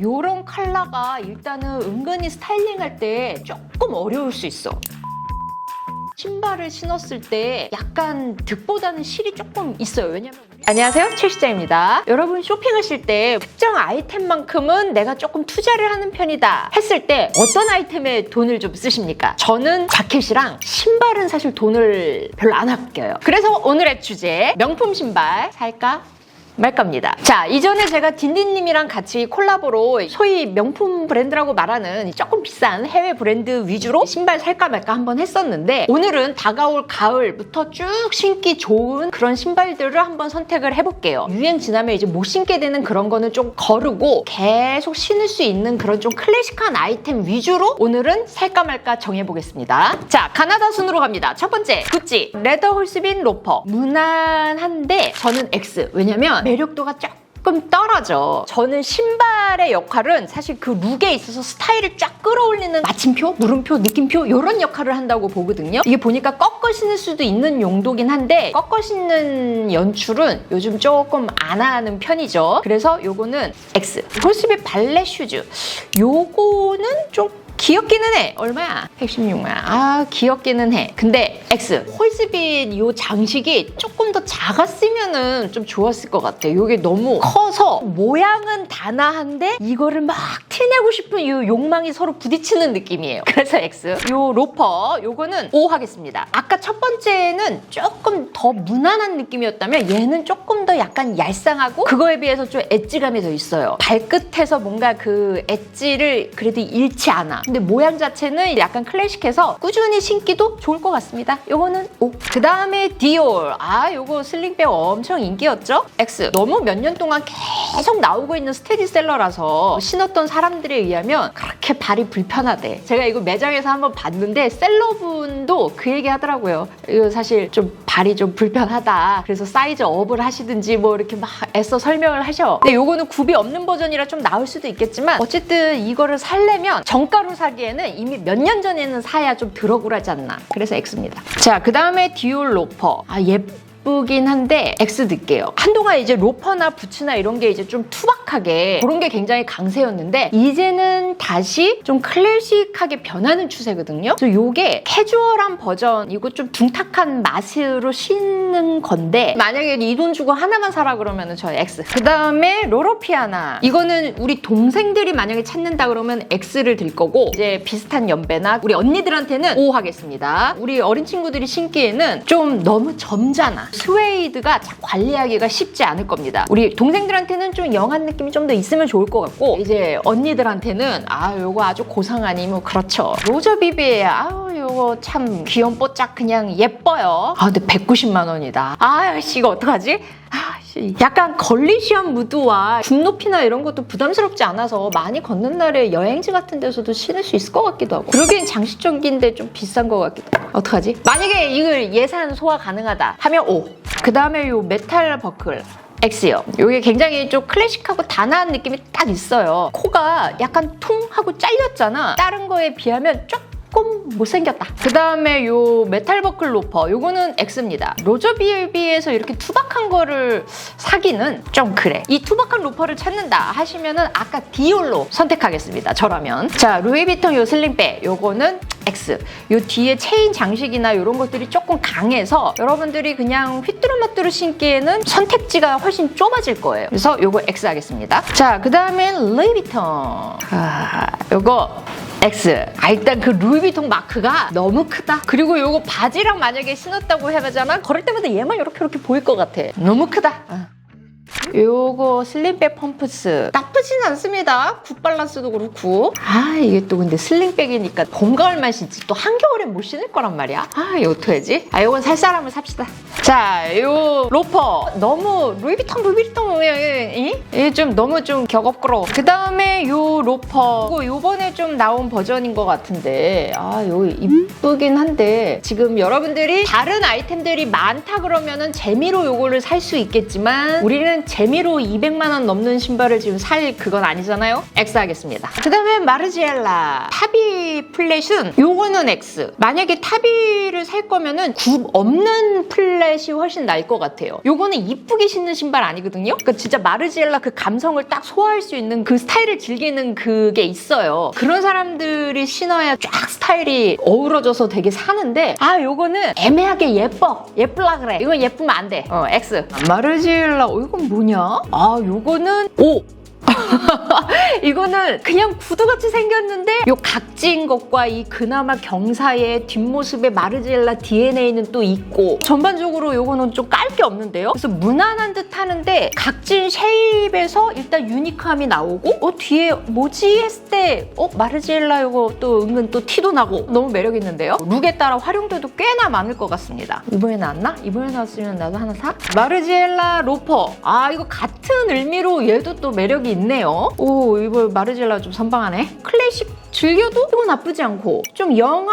요런 컬러가 일단은 은근히 스타일링할 때 조금 어려울 수 있어. 신발을 신었을 때 약간 득보다는 실이 조금 있어요. 왜냐면 안녕하세요. 최시자입니다. 여러분 쇼핑하실 때 특정 아이템만큼은 내가 조금 투자를 하는 편이다 했을 때 어떤 아이템에 돈을 좀 쓰십니까? 저는 자켓이랑 신발은 사실 돈을 별로 안 아껴요. 그래서 오늘의 주제 명품 신발 살까? 말 겁니다. 자, 이전에 제가 딘딘님이랑 같이 콜라보로 소위 명품 브랜드라고 말하는 조금 비싼 해외 브랜드 위주로 신발 살까 말까 한번 했었는데 오늘은 다가올 가을부터 쭉 신기 좋은 그런 신발들을 한번 선택을 해볼게요. 유행 지나면 이제 못 신게 되는 그런 거는 좀 거르고 계속 신을 수 있는 그런 좀 클래식한 아이템 위주로 오늘은 살까 말까 정해보겠습니다. 자, 가나다 순으로 갑니다. 첫 번째, 구찌 레더 홀스빈 로퍼. 무난한데 저는 X. 왜냐면 매력도가 조금 떨어져. 저는 신발의 역할은 사실 그 룩에 있어서 스타일을 쫙 끌어올리는 마침표, 물음표, 느낌표 이런 역할을 한다고 보거든요. 이게 보니까 꺾어 신을 수도 있는 용도긴 한데 꺾어 신는 연출은 요즘 조금 안 하는 편이죠. 그래서 요거는 X. 홀스빈 발레 슈즈. 요거는 좀 귀엽기는 해. 얼마야? 116만. 아, 귀엽기는 해. 근데 X. 홀스빈 이 장식이 조금 더 작았으면은 좀 좋았을 것 같아. 이게 너무 커서 모양은 단아한데 이거를 막 티내고 싶은 이 욕망이 서로 부딪히는 느낌이에요. 그래서 X. 요 로퍼 요거는 O 하겠습니다. 아까 첫 번째는 조금 더 무난한 느낌이었다면 얘는 조금 더 약간 얄쌍하고 그거에 비해서 좀 엣지감이 더 있어요. 발끝에서 뭔가 그 엣지를 그래도 잃지 않아. 근데 모양 자체는 약간 클래식해서 꾸준히 신기도 좋을 것 같습니다. 요거는 O. 그 다음에 디올. 아, 요거 슬링백 엄청 인기였죠? X. 너무 몇 년 동안 계속 나오고 있는 스테디셀러라서 신었던 사람들에 의하면 그렇게 발이 불편하대. 제가 이거 매장에서 한번 봤는데 셀러분도 그 얘기 하더라고요. 이거 사실 좀 발이 좀 불편하다. 그래서 사이즈 업을 하시든지 뭐 이렇게 막 애써 설명을 하셔. 근데 요거는 굽이 없는 버전이라 좀 나을 수도 있겠지만 어쨌든 이거를 살려면 정가로 사기에는 이미 몇 년 전에는 사야 좀 들어굴하지 않나. 그래서 X입니다. 자, 그 다음에 디올 로퍼. 아, 예 쁘긴 한데 X 넣을게요. 한동안 이제 로퍼나 부츠나 이런 게 이제 좀 투박하게 그런 게 굉장히 강세였는데 이제는 다시 좀 클래식하게 변하는 추세거든요. 그래서 요게 캐주얼한 버전 이거 좀 둥탁한 맛으로 신는 건데 만약에 이 돈 주고 하나만 사라 그러면 은 저는 X. 그 다음에 로로피아나 이거는 우리 동생들이 만약에 찾는다 그러면 X를 들 거고 이제 비슷한 연배나 우리 언니들한테는 O 하겠습니다. 우리 어린 친구들이 신기에는 좀 너무 점잖아. 스웨이드가 참 관리하기가 쉽지 않을 겁니다. 우리 동생들한테는 좀 영한 느낌이 좀 더 있으면 좋을 것 같고 이제 언니들한테는 아 요거 아주 고상 아니면 그렇죠. 로저 비비 아우 요거 참 귀염뽀짝 그냥 예뻐요. 아 근데 190만 원이다. 아 씨 이거 어떡하지? 아씨 약간 걸리시한 무드와 굽높이나 이런 것도 부담스럽지 않아서 많이 걷는 날에 여행지 같은 데서도 신을 수 있을 것 같기도 하고 그러기엔 장식적인데 좀 비싼 것 같기도 하고 어떡하지? 만약에 이걸 예산 소화 가능하다 하면 O 그 다음에 요 메탈 버클 X요. 이게 굉장히 좀 클래식하고 단아한 느낌이 딱 있어요. 코가 약간 퉁 하고 잘렸잖아. 다른 거에 비하면 조금 못생겼다. 그 다음에 요 메탈 버클 로퍼. 요거는 X입니다. 로저 비엘비에서 이렇게 투박한 거를 사기는 좀 그래. 이 투박한 로퍼를 찾는다 하시면은 아까 디올로 선택하겠습니다. 저라면. 자, 루이비통 요 슬링백. 요거는 X. 요 뒤에 체인 장식이나 이런 것들이 조금 강해서 여러분들이 그냥 휘뚜루마뚜루 신기에는 선택지가 훨씬 좁아질 거예요. 그래서 요거 X 하겠습니다. 자, 그 다음엔 루이비통. 아, 요거 X. 아, 일단 그 루이비통 마크가 너무 크다. 그리고 요거 바지랑 만약에 신었다고 해보자면 걸을 때마다 얘만 이렇게 이렇게 보일 것 같아. 너무 크다. 아. 요거 슬림백 펌프스. 나쁘진 않습니다. 굿 밸런스도 그렇고. 아 이게 또 근데 슬림백이니까 봄 가을만 신지. 또 한겨울엔 못 신을 거란 말이야. 아 이거 어떡하지? 아 요건 살 사람을 삽시다. 자요 로퍼. 너무 루이비통 루이비통. 이게 좀 너무 좀 격업그러 그 다음에 요 로퍼. 이거 요번에 좀 나온 버전인 것 같은데. 아요 이쁘긴 한데 지금 여러분들이 다른 아이템들이 많다 그러면은 재미로 요거를 살 수 있겠지만 우리는 재미로 200만 원 넘는 신발을 지금 살 그건 아니잖아요. X 하겠습니다. 그 다음에 마르지엘라 타비 플랫은 요거는 X. 만약에 타비를 살 거면은 굽 없는 플랫이 훨씬 나을 것 같아요. 요거는 이쁘게 신는 신발 아니거든요. 그러니까 진짜 마르지엘라 그 감성을 딱 소화할 수 있는 그 스타일을 즐기는 그게 있어요. 그런 사람들이 신어야 쫙 스타일이 어우러져서 되게 사는데 아 요거는 애매하게 예뻐 예쁠라 그래 이건 예쁘면 안 돼. 어 X. 마르지엘라 어 이건 뭐냐? 아 요거는 O. 이거는 그냥 구두같이 생겼는데 요 각진 것과 이 그나마 경사의 뒷모습에 마르지엘라 DNA는 또 있고 전반적으로 요거는 좀 깔 게 없는데요. 그래서 무난한 듯 하는데 각진 쉐입에서 일단 유니크함이 나오고 어 뒤에 뭐지 했을 때 어 마르지엘라 요거 또 은근 또 티도 나고 너무 매력 있는데요. 룩에 따라 활용도도 꽤나 많을 것 같습니다. 이번에 나왔나? 이번에 나왔으면 나도 하나 사? 마르지엘라 로퍼. 아 이거 같은 의미로 얘도 또 매력이 있 네요. 오 이거 마르지엘라 좀 선방하네. 클래식 즐겨도 이거 나쁘지 않고 좀 영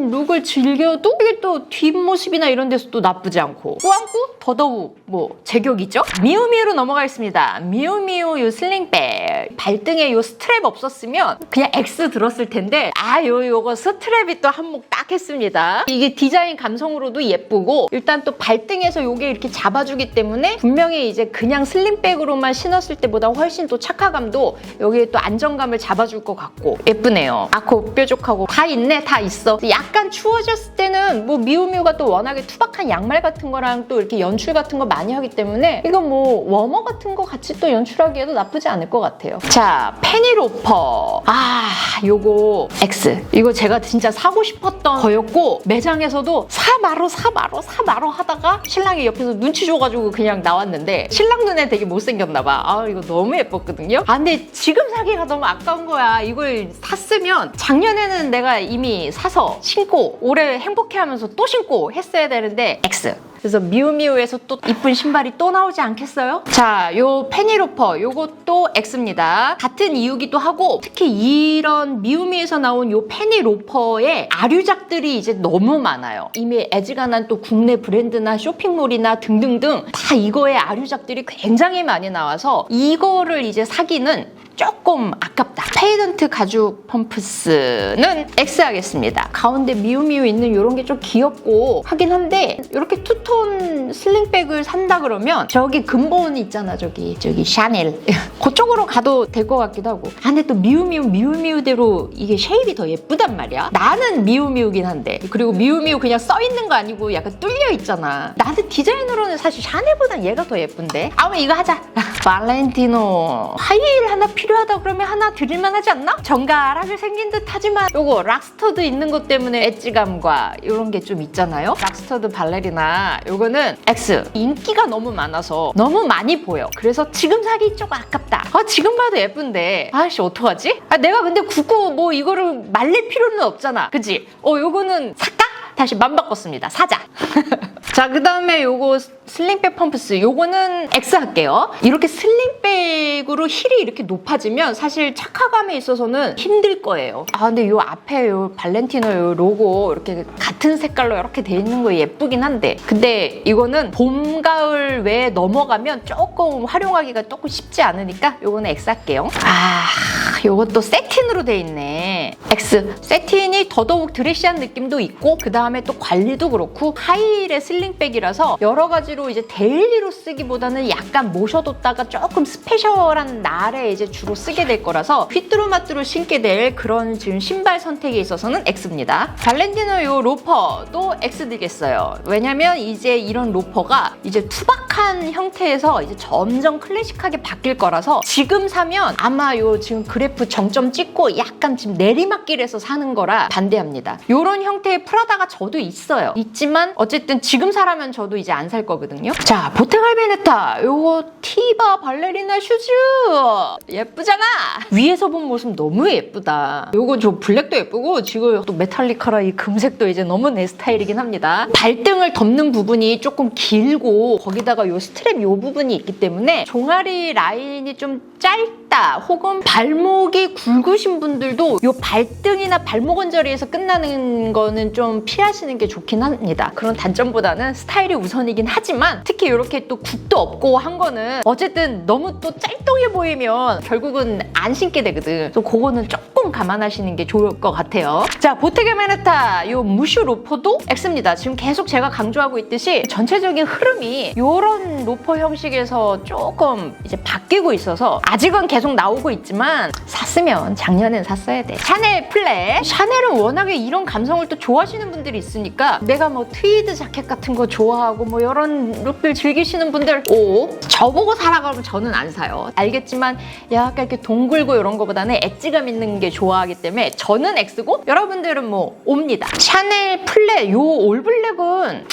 한 룩을 즐겨도 이게 또 뒷모습이나 이런 데서 또 나쁘지 않고 꾸안꾸 더더욱 뭐 제격이죠. 미우미우로 넘어가겠습니다. 미우미우 요 슬링백 발등에 요 스트랩 없었으면 그냥 X 들었을 텐데 아 요 요거 스트랩이 또 한몫 딱 했습니다. 이게 디자인 감성으로도 예쁘고 일단 또 발등에서 요게 이렇게 잡아주기 때문에 분명히 이제 그냥 슬림백으로만 신었을 때보다 훨씬 또 착화감도 여기에 또 안정감을 잡아줄 것 같고 예쁘네요. 아코 뾰족하고 다 있네 다 있어. 약간 추워졌을 때는 뭐 미우미우가 또 워낙에 투박한 양말 같은 거랑 또 이렇게 연출 같은 거 많이 하기 때문에 이거 뭐 워머 같은 거 같이 또 연출하기에도 나쁘지 않을 것 같아요. 자 페니로퍼 아 요거 X 이거 제가 진짜 사고 싶었던 거였고 매장에서도 사마로 사마로 사마로 하다가 신랑이 옆에서 눈치 줘가지고 그냥 나왔는데 신랑 눈에 되게 못생겼나 봐. 아 이거 너무 예뻤거든요. 아 근데 지금 사기가 너무 아까운 거야. 이걸 샀으면 작년에는 내가 이미 사서 신고 올해 행복해하면서 또 신고 했어야 되는데 X. 그래서 미우미우에서 또 이쁜 신발이 또 나오지 않겠어요? 자, 요 페니로퍼 요것도 X입니다. 같은 이유기도 하고 특히 이런 미우미에서 나온 요 페니로퍼의 아류작들이 이제 너무 많아요. 이미 애지간한 또 국내 브랜드나 쇼핑몰이나 등등등 다 이거의 아류작들이 굉장히 많이 나와서 이거를 이제 사기는 조금 아깝다. 페이던트 가죽 펌프스는 X 하겠습니다. 가운데 미우미우 있는 이런 게 좀 귀엽고 하긴 한데 이렇게 투톤 슬링백을 산다 그러면 저기 근본 있잖아 저기 저기 샤넬 그쪽으로 가도 될 것 같기도 하고 아 근데 또 미우미우 미우미우대로 이게 쉐입이 더 예쁘단 말이야. 나는 미우미우긴 한데 그리고 미우미우 그냥 써 있는 거 아니고 약간 뚫려 있잖아. 나는 디자인으로는 사실 샤넬보단 얘가 더 예쁜데. 아무 이거 하자. 발렌티노 하이힐 하나 필요하다 그러면 하나 드릴만 하지 않나? 정갈하게 생긴 듯 하지만 요거 락스터드 있는 것 때문에 엣지감과 이런 게 좀 있잖아요 락스터드 발레리나 요거는 X 인기가 너무 많아서 너무 많이 보여 그래서 지금 사기 조금 아깝다 아 지금 봐도 예쁜데 아씨 어떡하지? 아 내가 근데 굳고 뭐 이거를 말릴 필요는 없잖아 그치? 어 요거는 살까? 다시 맘 바꿨습니다. 사자. 자, 그 다음에 요거 슬링백 펌프스. 요거는 X 할게요. 이렇게 슬링백으로 힐이 이렇게 높아지면 사실 착화감에 있어서는 힘들 거예요. 아, 근데 요 앞에 요 발렌티노 요 로고 이렇게 같은 색깔로 이렇게 돼 있는 거 예쁘긴 한데. 근데 이거는 봄, 가을 외에 넘어가면 조금 활용하기가 조금 쉽지 않으니까 요거는 X 할게요. 아, 요것도 세틴으로 돼 있네. X. 세틴이 더더욱 드레시한 느낌도 있고, 그 다음에 또 관리도 그렇고, 하이힐의 슬링백이라서 여러 가지로 이제 데일리로 쓰기보다는 약간 모셔뒀다가 조금 스페셜한 날에 이제 주로 쓰게 될 거라서 휘뚜루마뚜루 신게 될 그런 지금 신발 선택에 있어서는 X입니다. 발렌티노 요 로퍼도 X 드리겠어요. 왜냐면 이제 이런 로퍼가 이제 투박한 형태에서 이제 점점 클래식하게 바뀔 거라서 지금 사면 아마 요 지금 그래프 정점 찍고 약간 지금 내리막 길에서 사는 거라 반대합니다. 요런 형태의 프라다가 저도 있어요. 있지만 어쨌든 지금 사라면 저도 이제 안 살 거거든요. 자, 보테갈 베네타 요거 티바 발레리나 슈즈 예쁘잖아. 위에서 본 모습 너무 예쁘다. 요거 저 블랙도 예쁘고 지금 또 메탈리카라 이 금색도 이제 너무 내 스타일이긴 합니다. 발등을 덮는 부분이 조금 길고 거기다가 요 스트랩 요 부분이 있기 때문에 종아리 라인이 좀 짧다 혹은 발목이 굵으신 분들도 요 발 등이나 발목 언저리에서 끝나는 거는 좀 피하시는 게 좋긴 합니다. 그런 단점보다는 스타일이 우선이긴 하지만 특히 이렇게 또 굽도 없고 한 거는 어쨌든 너무 또 짤뚱해 보이면 결국은 안 신게 되거든. 그래서 그거는 조금 감안하시는 게 좋을 것 같아요. 자, 보테게 메네타 요 무슈 로퍼도 X입니다. 지금 계속 제가 강조하고 있듯이 전체적인 흐름이 요런 로퍼 형식에서 조금 이제 바뀌고 있어서 아직은 계속 나오고 있지만 샀으면 작년엔 샀어야 돼. 샤넬 플랫. 샤넬은 워낙에 이런 감성을 또 좋아하시는 분들이 있으니까 내가 뭐 트위드 자켓 같은 거 좋아하고 뭐 이런 룩들 즐기시는 분들 오 저보고 사라 그러면 저는 안 사요. 알겠지만 약간 이렇게 동글고 이런 거보다는 엣지감 있는 게 좋아하기 때문에 저는 X고 여러분들은 뭐 옵니다. 샤넬 플랫 요 올블랙은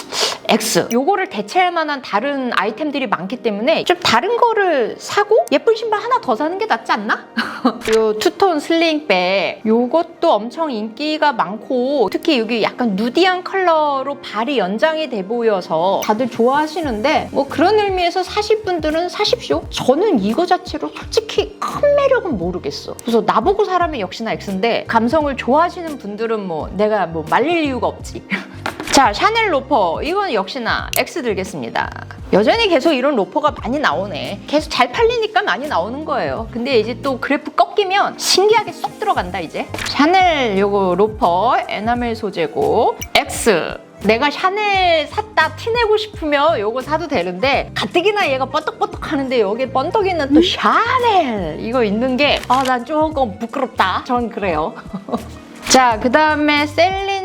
X. 요거를 대체할 만한 다른 아이템들이 많기 때문에 좀 다른 거를 사고 예쁜 신발 하나 더 사는 게 낫지 않나? 요 투톤 슬링백 요것도 엄청 인기가 많고 특히 여기 약간 누디한 컬러로 발이 연장이 돼 보여서 다들 좋아하시는데 뭐 그런 의미에서 사실 분들은 사십시오. 저는 이거 자체로 솔직히 큰 매력은 모르겠어. 그래서 나보고 사람이 역시나 X인데 감성을 좋아하시는 분들은 뭐 내가 뭐 말릴 이유가 없지. 자, 샤넬 로퍼. 이건 역시나 X 들겠습니다. 여전히 계속 이런 로퍼가 많이 나오네. 계속 잘 팔리니까 많이 나오는 거예요. 근데 이제 또 그래프 꺾이면 신기하게 쏙 들어간다, 이제. 샤넬 요거 로퍼, 에나멜 소재고, X. 내가 샤넬 샀다 티내고 싶으면 요거 사도 되는데 가뜩이나 얘가 번떡번떡 하는데 여기 번떡이는 또 샤넬 이거 있는 게 아 난 조금 부끄럽다 전 그래요 자 그 다음에 셀린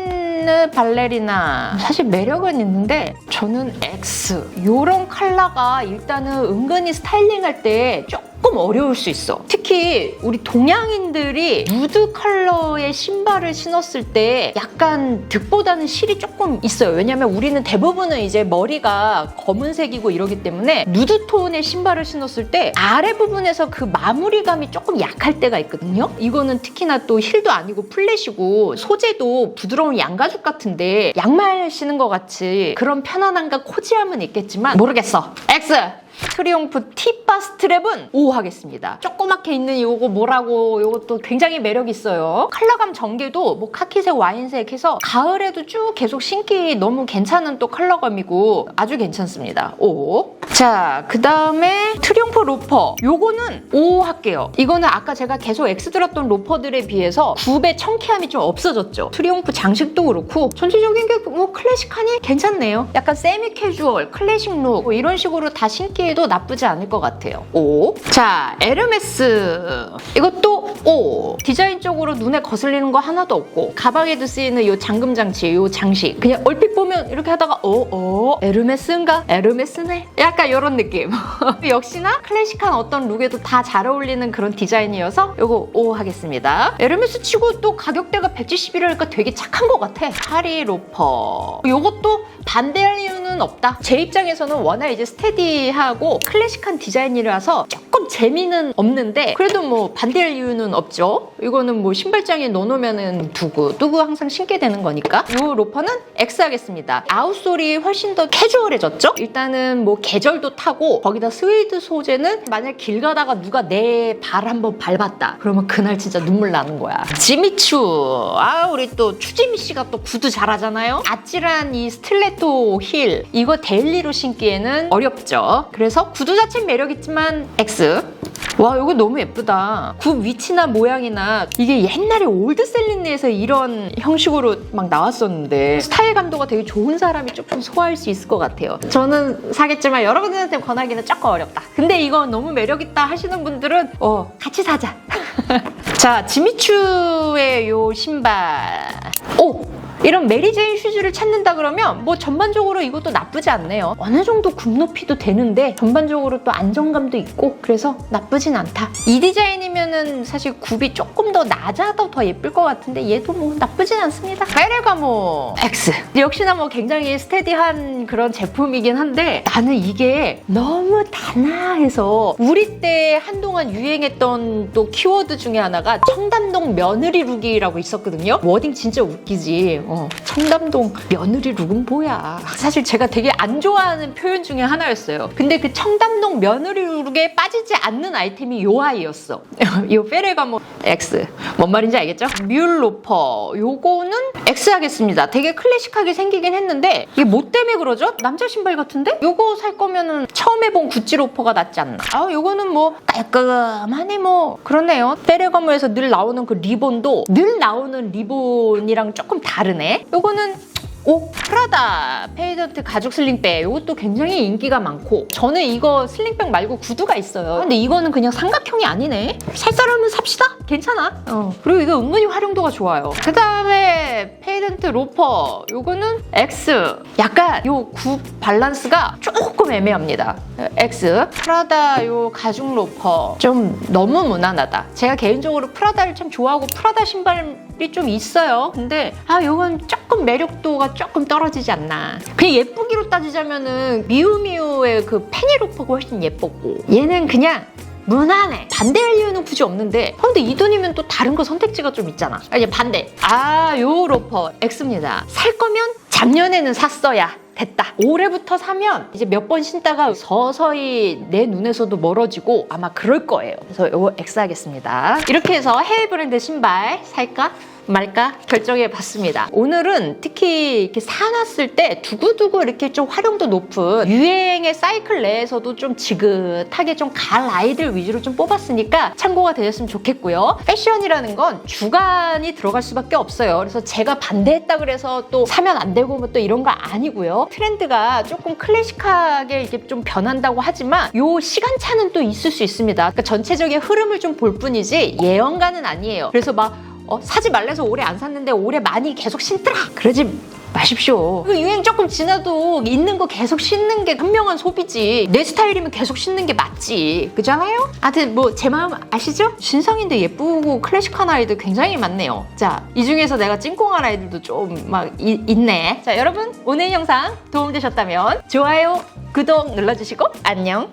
느 발레리나. 사실 매력은 있는데 저는 X. 요런 컬러가 일단은 은근히 스타일링할 때 조금 어려울 수 있어. 특히 우리 동양인들이 누드 컬러의 신발을 신었을 때 약간 득보다는 실이 조금 있어요. 왜냐면 우리는 대부분은 이제 머리가 검은색이고 이러기 때문에 누드 톤의 신발을 신었을 때 아래 부분에서 그 마무리감이 조금 약할 때가 있거든요. 이거는 특히나 또 힐도 아니고 플랫이고 소재도 부드러운 양가죽 같은데 양말 신은 것 같이 그런 편안함과 코지함은 있겠지만 모르겠어. X 트리용프 티바 스트랩은 5 하겠습니다. 조그맣게 있는 이거 뭐라고 이것도 굉장히 매력 있어요. 컬러감 전개도 뭐 카키색, 와인색 해서 가을에도 쭉 계속 신기 너무 괜찮은 또 컬러감이고 아주 괜찮습니다. 5. 자, 그 다음에 트리용프 로퍼. 요거는 5 할게요. 이거는 아까 제가 계속 X 들었던 로퍼들에 비해서 9배 청키함이 좀 없어졌죠. 트리용프 장식도 그렇고 전체적인 게 뭐 클래식하니 괜찮네요. 약간 세미 캐주얼, 클래식 룩 뭐 이런 식으로 다 신기 해도 나쁘지 않을 것 같아요. O. 자, 에르메스. 이것도 O. 디자인적으로 눈에 거슬리는 거 하나도 없고 가방에도 쓰이는 이 잠금 장치, 이 장식. 그냥 얼핏 보면 이렇게 하다가 어, 어, 에르메스인가? 에르메스네? 약간 이런 느낌. 역시나 클래식한 어떤 룩에도 다 잘 어울리는 그런 디자인이어서 이거 O 하겠습니다. 에르메스 치고 또 가격대가 171이니까 되게 착한 것 같아. 하리 로퍼. 이것도 반대할 이유는 없다. 제 입장에서는 워낙 이제 스테디하고 클래식한 디자인이라서 조금 재미는 없는데 그래도 뭐 반대할 이유는 없죠. 이거는 뭐 신발장에 넣어놓으면은 두고 두고 항상 신게 되는 거니까. 이 로퍼는 X 하겠습니다. 아웃솔이 훨씬 더 캐주얼해졌죠? 일단은 뭐 계절도 타고 거기다 스웨이드 소재는 만약 길 가다가 누가 내 발 한번 밟았다. 그러면 그날 진짜 눈물 나는 거야. 지미추. 아 우리 또 추지미 씨가 또 구두 잘하잖아요. 아찔한 이 스틸레토 힐 이거 데일리로 신기에는 어렵죠. 그래서 구두 자체는 매력 있지만 X. 와 이거 너무 예쁘다. 굽 위치나 모양이나 이게 옛날에 올드셀린에서 이런 형식으로 막 나왔었는데 스타일 감도가 되게 좋은 사람이 조금 소화할 수 있을 것 같아요. 저는 사겠지만 여러분들한테 권하기는 조금 어렵다. 근데 이거 너무 매력 있다 하시는 분들은 어 같이 사자. 자 지미추의 요 신발. 오 이런 메리제인 슈즈를 찾는다 그러면 뭐 전반적으로 이것도 나쁘지 않네요. 어느 정도 굽 높이도 되는데 전반적으로 또 안정감도 있고 그래서 나쁘진 않다. 이 디자인이면은 사실 굽이 조금 더 낮아도 더 예쁠 것 같은데 얘도 뭐 나쁘진 않습니다. 베레가모 X 역시나 뭐 굉장히 스테디한 그런 제품이긴 한데 나는 이게 너무 단아해서 우리 때 한동안 유행했던 또 키워드 중에 하나가 청담동 며느리 룩이라고 있었거든요. 워딩 진짜 웃기지. 어, 청담동 며느리 룩은 뭐야. 사실 제가 되게 안 좋아하는 표현 중에 하나였어요. 근데 그 청담동 며느리 룩에 빠지지 않는 아이템이 요 아이였어. 요 페레가모 X. 뭔 말인지 알겠죠? 뮬로퍼. 요거는 X 하겠습니다. 되게 클래식하게 생기긴 했는데 이게 뭐 때문에 그러죠? 남자 신발 같은데? 요거 살 거면은 처음 해본 구찌 로퍼가 낫지 않나? 아, 요거는 뭐 깔끔하네 뭐. 그렇네요. 페레가모에서 늘 나오는 그 리본도 늘 나오는 리본이랑 조금 다 르네. 요거는 오 프라다 페이던트 가죽 슬링백. 이것도 굉장히 인기가 많고. 저는 이거 슬링백 말고 구두가 있어요. 근데 이거는 그냥 삼각형이 아니네. 살 사람은 삽시다? 괜찮아? 어. 그리고 이거 은근히 활용도가 좋아요. 그 다음에 페이던트 로퍼. 요거는 X. 약간 요 굽 밸런스가 조금 애매합니다 X 프라다 요 가죽 로퍼 좀 너무 무난하다 제가 개인적으로 프라다를 참 좋아하고 프라다 신발이 좀 있어요 근데 아 요건 조금 매력도가 조금 떨어지지 않나 그냥 예쁘기로 따지자면은 미우미우의 그 페니 로퍼가 훨씬 예뻤고 얘는 그냥 무난해. 반대할 이유는 굳이 없는데. 어, 근데 이 돈이면 또 다른 거 선택지가 좀 있잖아. 아니, 반대. 아, 요 로퍼 X입니다. 살 거면 작년에는 샀어야. 됐다. 올해부터 사면 이제 몇 번 신다가 서서히 내 눈에서도 멀어지고 아마 그럴 거예요. 그래서 요거 X 하겠습니다. 이렇게 해서 해외 브랜드 신발 살까? 말까 결정해 봤습니다. 오늘은 특히 이렇게 사놨을 때 두고두고 이렇게 좀 활용도 높은 유행의 사이클 내에서도 좀 지긋하게 좀 갈 아이들 위주로 좀 뽑았으니까 참고가 되셨으면 좋겠고요. 패션이라는 건 주관이 들어갈 수밖에 없어요. 그래서 제가 반대했다 그래서 또 사면 안 되고 뭐 또 이런 거 아니고요. 트렌드가 조금 클래식하게 이렇게 좀 변한다고 하지만 요 시간차는 또 있을 수 있습니다. 그러니까 전체적인 흐름을 좀 볼 뿐이지 예언가는 아니에요. 그래서 막 어, 사지 말래서 오래 안 샀는데 올해 많이 계속 신더라. 그러지 마십시오. 그 유행 조금 지나도 있는 거 계속 신는 게 현명한 소비지. 내 스타일이면 계속 신는 게 맞지. 그잖아요? 하여튼 뭐 제 마음 아시죠? 신상인데 예쁘고 클래식한 아이들 굉장히 많네요. 자 이 중에서 내가 찐꽁한 아이들도 좀 막 있네. 자 여러분 오늘 영상 도움되셨다면 좋아요 구독 눌러주시고 안녕